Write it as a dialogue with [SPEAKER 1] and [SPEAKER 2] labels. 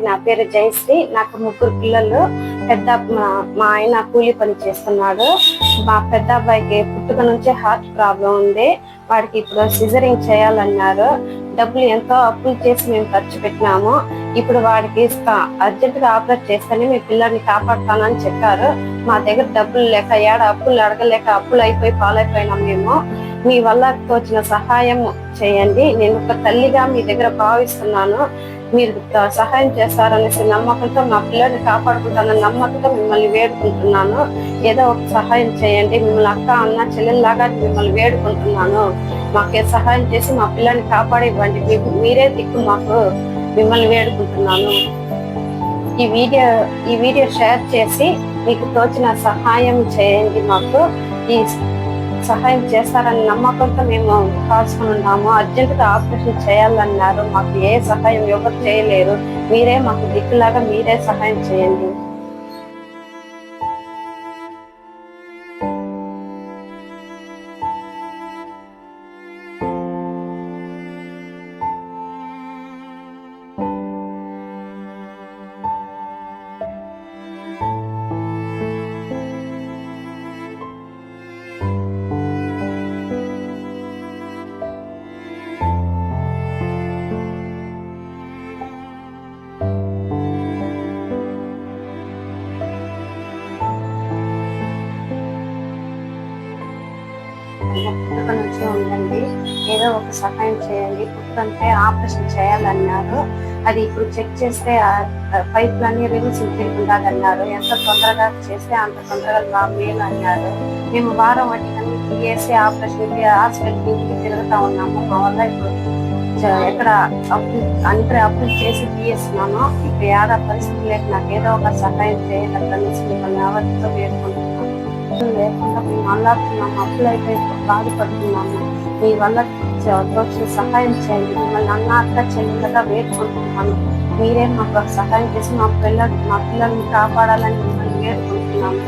[SPEAKER 1] నా పేరు జయశ్రీ. నాకు ముగ్గురు పిల్లలు. పెద్ద మా- ఆయన కూలి పని చేస్తున్నాడు. మా పెద్ద అబ్బాయికి పుట్టుక నుంచే హార్ట్ ప్రాబ్లం ఉంది. వాడికి ఇప్పుడు సిజరింగ్ చేయాలన్నారు. డబ్బులు ఎంతో అప్పులు చేసి మేము ఖర్చు పెట్టినాము. ఇప్పుడు వాడికి అర్జెంట్గా ఆపరేట్ చేస్తేనే మీ పిల్లల్ని కాపాడుతానని చెప్పారు. మా దగ్గర డబ్బులు లేక ఏడ అప్పులు అడగలేక అప్పులు అయిపోయి పాలైపోయినాం మేము. మీ వల్ల తోచిన సహాయం చేయండి. నేను ఒక తల్లిగా మీ దగ్గర భావిస్తున్నాను. మీరు సహాయం చేస్తారనేసి నమ్మకంతో మా పిల్లల్ని కాపాడుకుంటానని నమ్మకంతో మిమ్మల్ని వేడుకుంటున్నాను. ఏదో ఒక సహాయం చేయండి. మిమ్మల్ని అక్క అన్న చెల్లెల్లాగా మిమ్మల్ని వేడుకుంటున్నాను. మాకే సహాయం చేసి మా పిల్లల్ని కాపాడివ్వండి. మీకు మీరే దిక్కు మాకు మిమ్మల్ని వేడుకుంటున్నాను. ఈ వీడియో ఈ వీడియో షేర్ చేసి మీకు తోచిన సహాయం చేయండి మాకు. ఈ సహాయం చేస్తారని నమ్మకంతో మేము కాల్చుకుని ఉన్నాము. అర్జెంట్గా ఆపరేషన్ చేయాలన్నారు. మాకు ఏ సహాయం ఎవరు చేయలేరు మీరే మాకు దిక్కులాగా మీరే సహాయం చేయండి. పట్టుకొని నుంచి ఉండండి. ఏదో ఒక సహాయం చేయండి. పుట్టుకంటే ఆపరేషన్ చేయాలన్నారు. అది ఇప్పుడు చెక్ చేస్తే పైపులన్నీ రిలీజ్ తిరుగుతుందన్నారు ఎంత తొందరగా చేస్తే అంత తొందరగా బాగా మేలు అన్నారు మేము వారం వాటికన్నీ తీసేసి ఆపరేషన్కి హాస్పిటల్కి తిరుగుతా ఉన్నాము. మా వల్ల ఇప్పుడు ఎక్కడ అప్పు అంటే అప్పులు చేసి తీయేస్తున్నాను ఇప్పుడు ఏడా పరిస్థితి లేక నాకు ఏదో ఒక సహాయం చేయాలనేసి మిమ్మల్ని ఎవరితో వేడుకుంటున్నాను. లేకుండా మేము అల్లాడుతున్నాము అప్పులు అయిపోయి బాధపడుతున్నాము. మీ వల్ల వచ్చిన సహాయం చేయండి. మిమ్మల్ని అన్న అక్క చెల్లెలుగా వేడుకుంటున్నాను మీరే మాకు సహాయం చేసి మా పిల్లలు మా పిల్లల్ని కాపాడాలని మిమ్మల్ని వేడుకుంటున్నాము.